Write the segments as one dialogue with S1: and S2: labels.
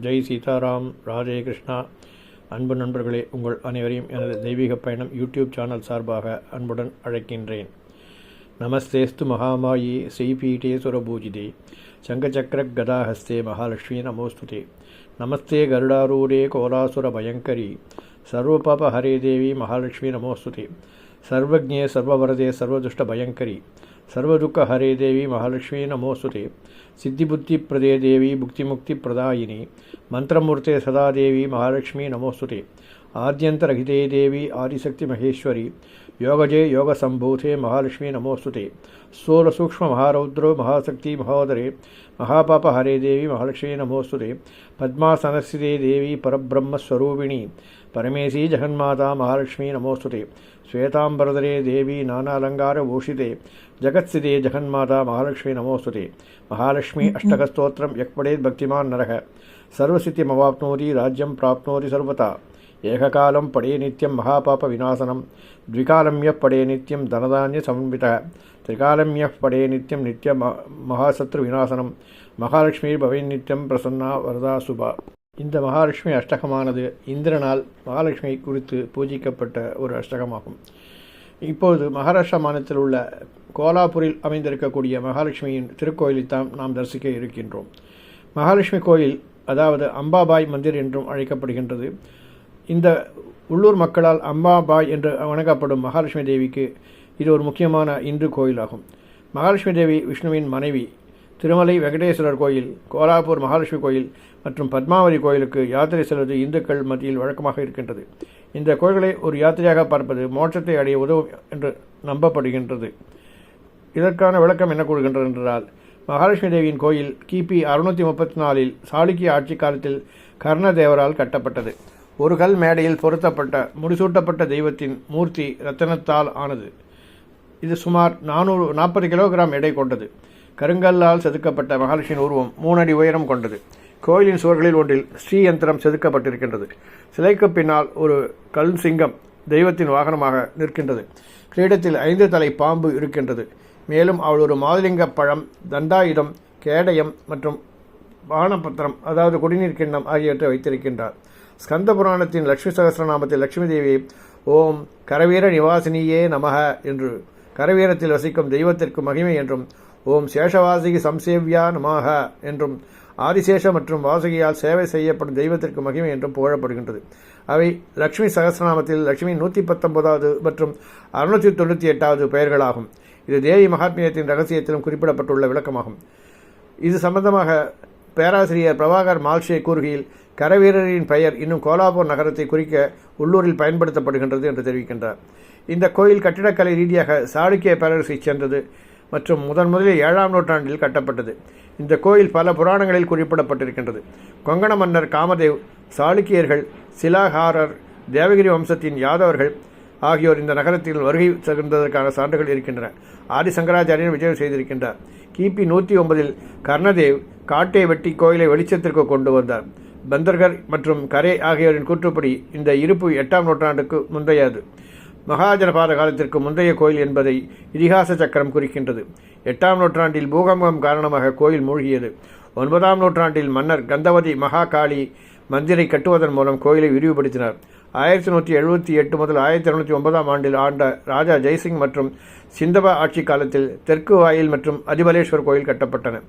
S1: ஜெய் சீதாராம் ராஜே கிருஷ்ணா. அன்பு நண்பர்களே உங்கள் அனைவரையும் எனது தெய்வீக பயணம் யூடியூப் சேனல் சார்பாக அன்புடன் அழைக்கின்றேன். நமஸ்தேஸ்து மகாமாயி ஸ்ரீபீட்டே சுரபூஜிதே. சங்கச்சக்கர கதாஹஸ்தே மகாலட்சுமி நமோஸ்துதே. நமஸ்தே கருடாரூரே கோலாசுர பயங்கரி. சர்வபாப ஹரே தேவி மகாலட்சுமி நமோஸ்துதே. சர்வஜே சர்வவரதே சர்வதுஷ்ட பயங்கரி. சர்வதுக்க ஹரே தேவி மகாலட்சுமி நமோஸ்துதே. ಸಿದ್ಧಿಬುದ್ಧಿ ಪ್ರದೇ ದೇವಿ ಭುಕ್ತಿಮುಕ್ತಿಪ್ರದಾಯಿನಿ ಮಂತ್ರಮೂರ್ತೆ ಸದಾದೇವಿ, ಮಹಾಲಕ್ಷ್ಮಿ ನಮೋಸ್ತುತೆ. ಆದ್ಯಂತರಹಿತೇ ದೇವಿ, ಆದಿಶಕ್ತಿ ಮಹೇಶ್ವರಿ. ಯೋಗಜೆ ಯೋಗ ಸಂಭೂತೆ, ಮಹಾಲಕ್ಷ್ಮಿ ನಮೋಸ್ತುತೆ. ಸ್ಥೂಲ ಸೂಕ್ಷ್ಮ ಮಹಾರೌದ್ರೋ ಮಹಾಶಕ್ತಿ ಮಹೋದರೆ. ಮಹಾಪಾಪ ಹರೇ ದೇವಿ, ಮಹಾಲಕ್ಷ್ಮಿ ನಮೋಸ್ತುತೆ. ಪದ್ಮಾಸನಸ್ಥಿತೆ ದೇವಿ ಪರಬ್ರಹ್ಮಸ್ವರೂಪಿಣಿ ಪರಮೇಶಿ ಜಗನ್ಮಾತಾ, ಮಹಾಲಕ್ಷ್ಮಿ ನಮೋಸ್ತುತೆ. श्वेतांबरधरे देवी नानालंगार भूषिते जगत्सिदे जगन्माता महालक्ष्मी नमोस्तुते महालक्ष्मी अष्टकस्तोत्रम यक्पडेद भक्तिमान नरः सर्वसिद्धिमवाप्नोति राज्यं प्राप्नोति सर्वता एककालं पडे नित्यं महापापविनाशनं द्विकालं यः पडे नित्यं धनधान्यसमन्वितः त्रिकालं यः पडे नित्यं नित्यं महाशत्रुविनाशनं महालक्ष्मी भवेन्नित्यं प्रसन्ना वरदा शुभा இந்த மகாலட்சுமி அஷ்டகமானது இந்திரனால் மகாலட்சுமி குறித்து பூஜிக்கப்பட்ட ஒரு அஷ்டகமாகும். இப்போது மகாராஷ்டிரா மாநிலத்தில் உள்ள கோலாப்பூரில் அமைந்திருக்கக்கூடிய மகாலட்சுமியின் திருக்கோயிலைத்தான் நாம் தரிசிக்க இருக்கின்றோம். மகாலட்சுமி கோயில் அதாவது அம்பாபாய் மந்திர் என்றும் அழைக்கப்படுகின்றது. இந்த உள்ளூர் மக்களால் அம்பாபாய் என்று வணங்கப்படும் மகாலட்சுமி தேவிக்கு இது ஒரு முக்கியமான இந்து கோயிலாகும். மகாலட்சுமி தேவி விஷ்ணுவின் மனைவி திருமலை வெங்கடேஸ்வரர் கோயில் கோலாப்பூர் மகாலட்சுமி கோயில் மற்றும் பத்மாவதி கோயிலுக்கு யாத்திரை செல்வது இந்துக்கள் மத்தியில் வழக்கமாக இருக்கின்றது. இந்த கோயில்களை ஒரு யாத்திரையாக பார்ப்பது மோட்சத்தை அடைய உதவும் என்று நம்பப்படுகின்றது. இதற்கான விளக்கம் என்ன கூறுகின்றது என்றால் மகாலட்சுமி தேவியின் கோயில் கிபி அறுநூற்றி முப்பத்தி நாலில் சாளுக்கிய ஆட்சி காலத்தில் கர்ணதேவரால் கட்டப்பட்டது. ஒரு கல் மேடையில் பொருத்தப்பட்ட முடிசூட்டப்பட்ட தெய்வத்தின் மூர்த்தி ரத்தனத்தால் ஆனது. இது சுமார் நானூறு நாற்பது கிலோகிராம் எடை கொண்டது. கருங்கல்லால் செதுக்கப்பட்ட மகாலட்சுமியின் உருவம் மூணு அடி உயரம் கொண்டது. கோயிலின் சுவர்களில் ஒன்றில் ஸ்ரீயந்திரம் செதுக்கப்பட்டிருக்கின்றது. சிலைக்கு பின்னால் ஒரு கல் சிங்கம் தெய்வத்தின் வாகனமாக நிற்கின்றது. கிரீடத்தில் ஐந்து தலை பாம்பு இருக்கின்றது. மேலும் அவள் ஒரு மாதுளிங்க பழம் தண்டாயுதம் கேடயம் மற்றும் வானபத்திரம் அதாவது குடிநீர் கிண்ணம் ஆகியவற்றை வைத்திருக்கின்றார். ஸ்கந்த புராணத்தின் லட்சுமி சகசிரநாமத்தில் லட்சுமி தேவி ஓம் கரவீர நிவாசினியே நமக என்று கரவீரத்தில் வசிக்கும் தெய்வத்திற்கு மகிமை என்றும் ஓம் சேஷவாசிகி சம்சேவ்யா நமாக என்றும் ஆதிசேஷ மற்றும் வாசகியால் சேவை செய்யப்படும் தெய்வத்திற்கு மகிமை என்றும் புகழப்படுகின்றது. அவை லக்ஷ்மி சகசிரநாமத்தில் லட்சுமி நூற்றி பத்தொன்பதாவது மற்றும் அறுநூற்றி தொண்ணூற்றி எட்டாவது பெயர்களாகும். இது தேவி மகாத்மியத்தின் ரகசியத்திலும் குறிப்பிடப்பட்டுள்ள விளக்கமாகும். இது சம்பந்தமாக பேராசிரியர் பிரபாகர் மால்ஷே கூறுகையில் கரவீரரின் பெயர் இன்னும் கோலாபூர் நகரத்தை குறிக்க உள்ளூரில் பயன்படுத்தப்படுகின்றது என்று தெரிவிக்கின்றார். இந்த கோயில் கட்டிடக்கலை ரீதியாக சாளுக்கிய பேரரசை சேர்ந்தது. மற்றும் முதன் முதலில் ஏழாம் நூற்றாண்டில் கட்டப்பட்டது. இந்த கோயில் பல புராணங்களில் குறிப்பிடப்பட்டிருக்கின்றது. கொங்கண மன்னர் காமதேவ் சாளுக்கியர்கள் சிலாகாரர் தேவகிரி வம்சத்தின் யாதவர்கள் ஆகியோர் இந்த நகரத்தில் வருகை தகுந்ததற்கான சான்றுகள் இருக்கின்றன. ஆதிசங்கராச்சாரியன் விஜயம் செய்திருக்கின்றார். கிபி நூற்றி ஒன்பதில் கர்ணதேவ் காட்டை வெட்டி கோயிலை வெளிச்சத்திற்கு கொண்டு வந்தார். பந்தர்கர் மற்றும் கரே ஆகியோரின் கூற்றுப்படி இந்த இருப்பு எட்டாம் நூற்றாண்டுக்கு முந்தையது. மகாஜனபாத காலத்திற்கு முந்தைய கோயில் என்பதை இதிகாச சக்கரம் குறிக்கின்றது. எட்டாம் நூற்றாண்டில் பூகம்பம் காரணமாக கோயில் மூழ்கியது. ஒன்பதாம் நூற்றாண்டில் மன்னர் கந்தவதி மகாகாளி மந்திரை கட்டுவதன் மூலம் கோயிலை விரிவுபடுத்தினார். ஆயிரத்தி நூற்றி எழுபத்தி எட்டு முதல் ஆயிரத்தி இரநூத்தி ஒன்பதாம் ஆண்டில் ஆண்ட ராஜா ஜெய்சிங் மற்றும் சிந்தபா ஆட்சி காலத்தில் தெற்கு வாயில் மற்றும் அதிபலேஸ்வர் கோயில் கட்டப்பட்டன.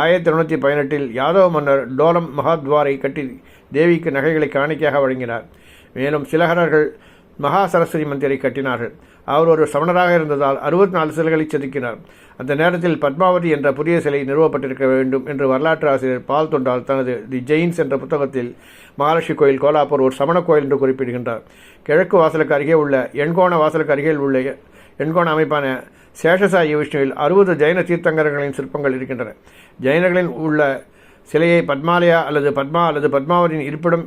S1: ஆயிரத்தி இருநூற்றி பதினெட்டில் யாதவ மன்னர் டோலம் மகாத்வாரை கட்டி தேவிக்கு நகைகளை காணிக்கையாக வழங்கினார். மேலும் சிலகரர்கள் மகா சரஸ்வதி மந்திரை கட்டினார்கள். அவர் ஒரு சமணராக இருந்ததால் அறுபத்தி நாலு சிலைகளை செதுக்கினார். அந்த நேரத்தில் பத்மாவதி என்ற புதிய சிலை நிறுவப்பட்டிருக்க வேண்டும் என்று வரலாற்று ஆசிரியர் பால் தொண்டால் தனது தி ஜெயின்ஸ் என்ற புத்தகத்தில் மகாலட்சுமி கோயில் கோலாப்பூர் ஒரு சமண கோயில் என்று குறிப்பிடுகின்றார். கிழக்கு வாசலுக்கு அருகே உள்ள எண்கோண வாசலுக்கு அருகில் உள்ள எண்கோண அமைப்பான சேஷசாயி விஷ்ணுவில் அறுபது ஜெயின தீர்த்தங்கரர்களின் சிற்பங்கள் இருக்கின்றன. ஜெயினர்களின் உள்ள சிலையை பத்மாலயா அல்லது பத்மா அல்லது பத்மாவதியின் இருப்பிடம்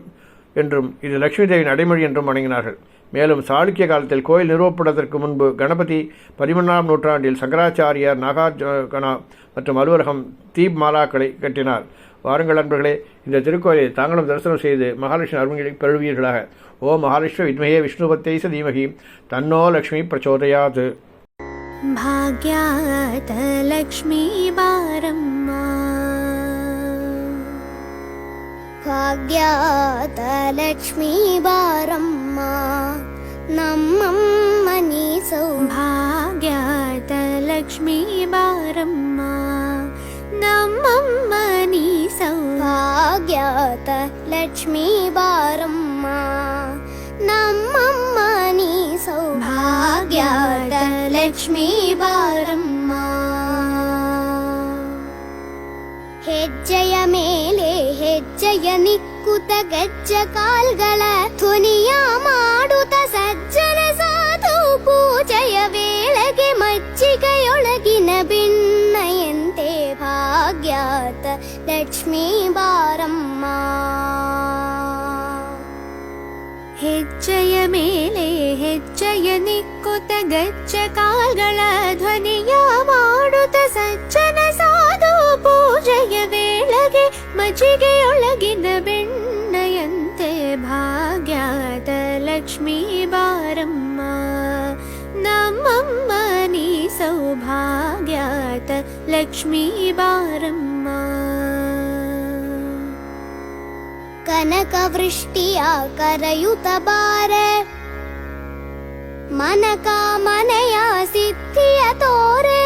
S1: என்றும் இது லட்சுமி தேவியின் அடைமொழி என்றும் வணங்கினார்கள். மேலும் சாளுக்கிய காலத்தில் கோயில் நிறுவப்படுவதற்கு முன்பு கணபதி பதிமூன்றாம் நூற்றாண்டில் சங்கராச்சாரியார் நாகார்ஜுனா மற்றும் அலுவலகம் தீப் மாலாக்களை கட்டினார். வாருங்கள் நண்பர்களே இந்த திருக்கோயிலை தாங்களும் தரிசனம் செய்து மகாலட்சுமி அருள்களை பெறுவீர்களாக. ஓ மகாலட்சுமி வித்மயே விஷ்ணுபத்தை சதீமகி தன்னோ லக்ஷ்மி பிரச்சோதயாது
S2: भाग्यातलक्ष्मी बारम्मा भाग्यातलक्ष्मी ಬಾರಮ್ಮ ನಮ್ಮಮ್ಮ ನೀ
S3: ಭಾಗ್ಯಾತ ಲಕ್ಷ್ಮೀ ಬಾರಮ್ಮ ನಮ್ಮಮ್ಮ ನೀ
S2: ಸೌಭಾಗ್ಯಾತ ಲಕ್ಷ್ಮೀ ಬಾರಮ್ಮ ನಮ್ಮಮ್ಮ ನೀ ಸೌಭಾಗ್ಯಾತ ಲಕ್ಷ್ಮೀ ಬಾರಮ್ಮ ಹೆಜ್ಜೆಯ ಮೇಲೆ ಹೆಜ್ಜೆಯ ನಿಕ್ಕುತ ಗಜ್ಜ ಕಾಲ್ಗಳ ಧ್ವನಿಯ ಮಾಡುತ್ತ ಸಜ್ಜನ ಸಾಧು ಪೂಜೆಯ ವೇಳೆಗೆ ಮಜ್ಜಿಗೆಯೊಳಗಿನ ಬಿಣ್ಣಯಂತೆ ಭಾಗ್ಯಾತ ಲಕ್ಷ್ಮೀ ಬಾರಮ್ಮ
S3: ಹೆಜ್ಜೆಯ ಮೇಲೆ ಹೆಜ್ಜೆಯ ನಿಕ್ಕುತ ಗಜ್ಜ ಕಾಲ್ಗಳ ಧ್ವನಿಯ ಮಾಡುತ್ತ ಸಜ್ಜನ ಸಾಧು ಪೂಜೆಯ ವೇಳೆಗೆ ಮಜ್ಜಿಗೆಯೊಳಗಿನ ಬೆಣ್ಣೆಯಂತೆ ಭಾಗ್ಯಾದ ಲಕ್ಷ್ಮೀ ಬಾರಮ್ಮ सौभाग्यात लक्ष्मीबारम्मा कनकवृष्ट्या करयुतबार मनकामनया
S2: सिद्धियतोरे।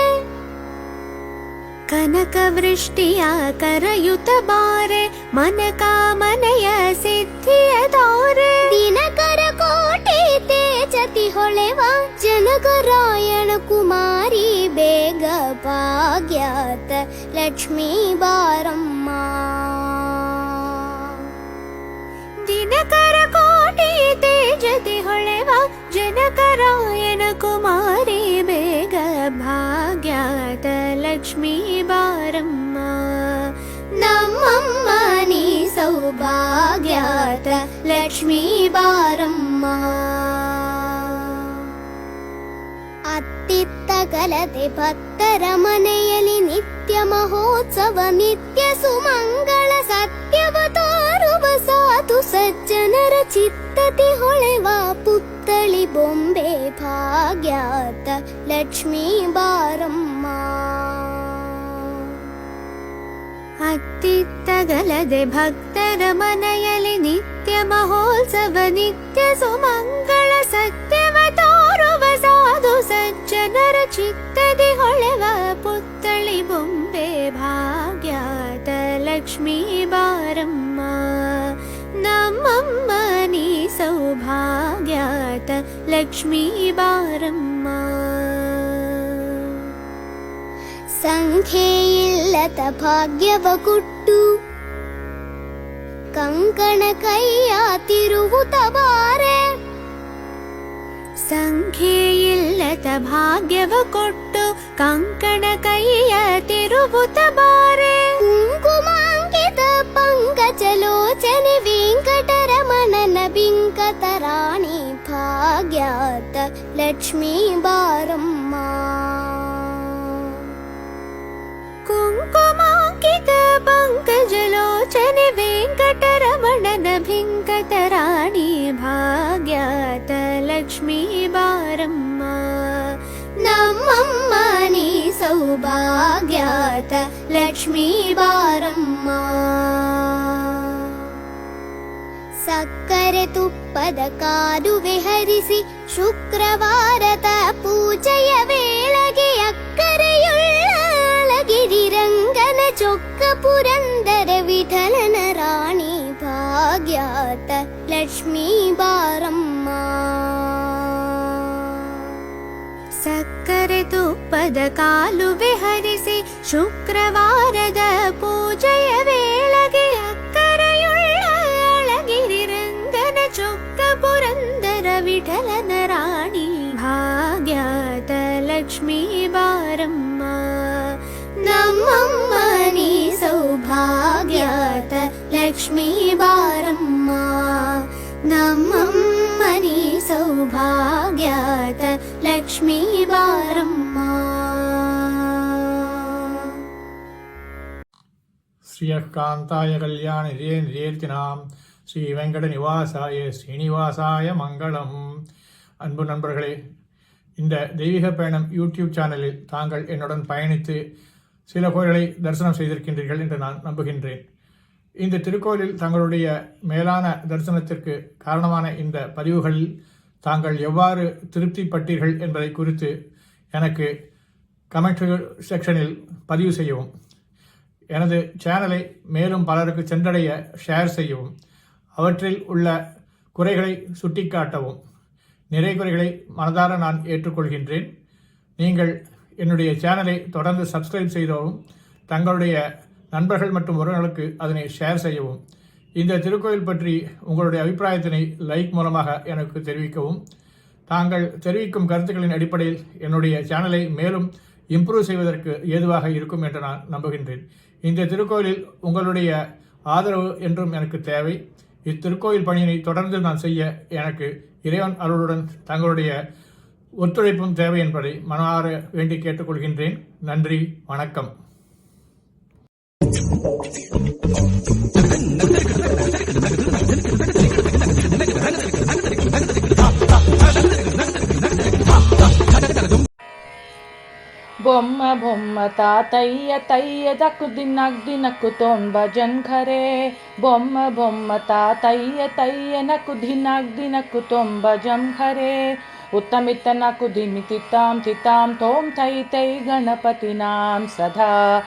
S2: कनकवृष्ट्या करयुतबारे मन सिद्धियतोरे। मनया ते चति होळेव जनकरायण
S3: बेगपाज्ञात बेगभाग्यात् लक्ष्मी बारम्मा। दिनकर कोटि तेजति होळे वा जनकरायण
S2: लक्ष्मी बारम्मा। नमी सौभाग्यात् लक्ष्मी बारम्मा। ಕಲತೆ ಭಕ್ತರ ಮನೆಯಲ್ಲಿ ನಿತ್ಯ ಮಹೋತ್ಸವ ನಿತ್ಯ ಸುಮಂಗಳ ಸತ್ಯವ ತೋರುವ ಸಾಧು ಸಜ್ಜನರ ಚಿತ್ತತಿ ಹೊಳೆವ ಪುತ್ತಳಿ ಬೊಂಬೆ ಭಾಗ್ಯಾತ ಲಕ್ಷ್ಮೀ ಬಾರಮ್ಮ
S3: ಅತ್ತಿತ್ತಗಲದೆ ಭಕ್ತರ ಮನೆಯಲ್ಲಿ ನಿತ್ಯ ಮಹೋತ್ಸವ ನಿತ್ಯ ಸುಮಂಗಳ ಸತ್ಯವ ತೋರುವ ಸಾಧು ಸಜ್ಜನರ ಚಿತ್ತದಿ ಹೊಳೆವ ಪುತ್ತಳಿ ಬೊಂಬೆ ಭಾಗ್ಯಾತ ಲಕ್ಷ್ಮೀ ಬಾರಮ್ಮ ನಮ್ಮಮ್ಮ ನೀ ಸೌಭಾಗ್ಯಾತ ಲಕ್ಷ್ಮೀ ಬಾರಮ್ಮ
S2: ಸಂಖ್ಯೆಯಿಲ್ಲದ ಭಾಗ್ಯವ ಕೊಟ್ಟು ಕಂಕಣ ಕೈಯ ತಿರುವುತ ಬಾರೆ
S3: ಸಂಖ್ಯೆಯಿಲ್ಲದ ಭಾಗ್ಯವ ಕೊಟ್ಟು ಕಂಕಣ ಕೈಯ ತಿರುವುತ ಬಾರೆ
S2: ಕುಂಕುಮಾಂಕಿತ ಪಂಕಜಲೋಚನೆ ವೆಂಕಟರಮಣನ ಬಿಂಕತ ರಾಣಿ ಭಾಗ್ಯಾತ ಲಕ್ಷ್ಮೀ ಬಾರಮ್ಮ
S3: ಕುಂಕುಮಾಂಕಿತ ಪಂಕಜಲೋಚನೆ ವೆಂಕಟರಮಣನ ಭಿಂಕಟ ರಾಣಿ ಭಾಗ್ಯಾತ ಲಕ್ಷ್ಮೀ ಬಾರಮ್ಮ
S2: ನಮ್ಮಮ್ಮ ನೀ ಸೌಭಾಗ್ಯಾತ ಲಕ್ಷ್ಮೀ ಬಾರಮ್ಮ ಸಕ್ಕರೆ ತುಪ್ಪದ ಕಾದುವೆ ಹರಿಸಿ ಶುಕ್ರವಾರದ ಪೂಜೆಯ ವೇಳೆಗೆ ಅಕ್ಕರೆಯುಳ್ಳ ಅಳಗಿರಿ ರಂಗನ ಚೊಕ್ಕ ಪುರಂದರ ವಿಠಲನ ರಾಣಿ ಭಾಗ್ಯಾತ ಲಕ್ಷ್ಮೀ ಬಾರಮ್ಮ
S3: ಸಕ್ಕರೆ ತುಪ್ಪದ ಕಾಲುವೆ ಹರಿಸಿ ಶುಕ್ರವಾರದ ಪೂಜೆಯ
S2: லக்ஷ்மி
S1: ஸ்ரீயகாந்தாய கல்யாண நிரே நிரேர்த்தினாம் ஸ்ரீ வெங்கட நிவாசாய ஸ்ரீனிவாசாய மங்களம். அன்பு நண்பர்களே இந்த தெய்வீக பயணம் யூடியூப் சேனலில் தாங்கள் என்னுடன் பயணித்து சில கோயில்களை தரிசனம் செய்திருக்கின்றீர்கள் என்று நான் நம்புகின்றேன்.
S4: இந்த திருக்கோயிலில் தங்களுடைய மேலான தரிசனத்திற்கு காரணமான இந்த பதிவுகளில் தாங்கள் எவ்வாறு திருப்திப்பட்டீர்கள் என்பதை குறித்து எனக்கு கமெண்ட் செக்ஷனில் பதிவு செய்யவும். எனது சேனலை மேலும் பலருக்கு சென்றடைய ஷேர் செய்யவும். அவற்றில் உள்ள குறைகளை சுட்டிக்காட்டவும். நிறை குறைகளை மனதார நான் ஏற்றுக்கொள்கின்றேன். நீங்கள் என்னுடைய சேனலை தொடர்ந்து சப்ஸ்கிரைப் செய்தவும் தங்களுடைய நண்பர்கள் மற்றும் உறவினர்களுக்கு அதனை ஷேர் செய்யவும். இந்த திருக்கோயில் பற்றி உங்களுடைய அபிப்பிராயத்தினை லைக் மூலமாக எனக்கு தெரிவிக்கவும். தாங்கள் தெரிவிக்கும் கருத்துக்களின் அடிப்படையில் என்னுடைய சேனலை மேலும் இம்ப்ரூவ் செய்வதற்கு ஏதுவாக இருக்கும் என்று நான் நம்புகின்றேன். இந்த திருக்கோயிலில் உங்களுடைய ஆதரவு என்றும் எனக்கு தேவை. இத்திருக்கோயில் பணியினை தொடர்ந்து நான் செய்ய எனக்கு இறைவன் அருளுடன் தங்களுடைய ஒத்துழைப்பும் தேவை என்பதை மனமாற வேண்டி கேட்டுக்கொள்கின்றேன். நன்றி வணக்கம்.
S5: బొమ్మ బొమ్మ తాతయ్య తయ్య దక్కు దినక్ దినక్కు తోంబ భజన్ బొమ్మ బొమ్మ తాతయ్య తయ్య నక్కు దినక్ దినక్కు తోంబ జంఖరే ఉత్తమిత్త నకు దిమి తితాం తితాం తోం తై తై గణపతి నాం సదా.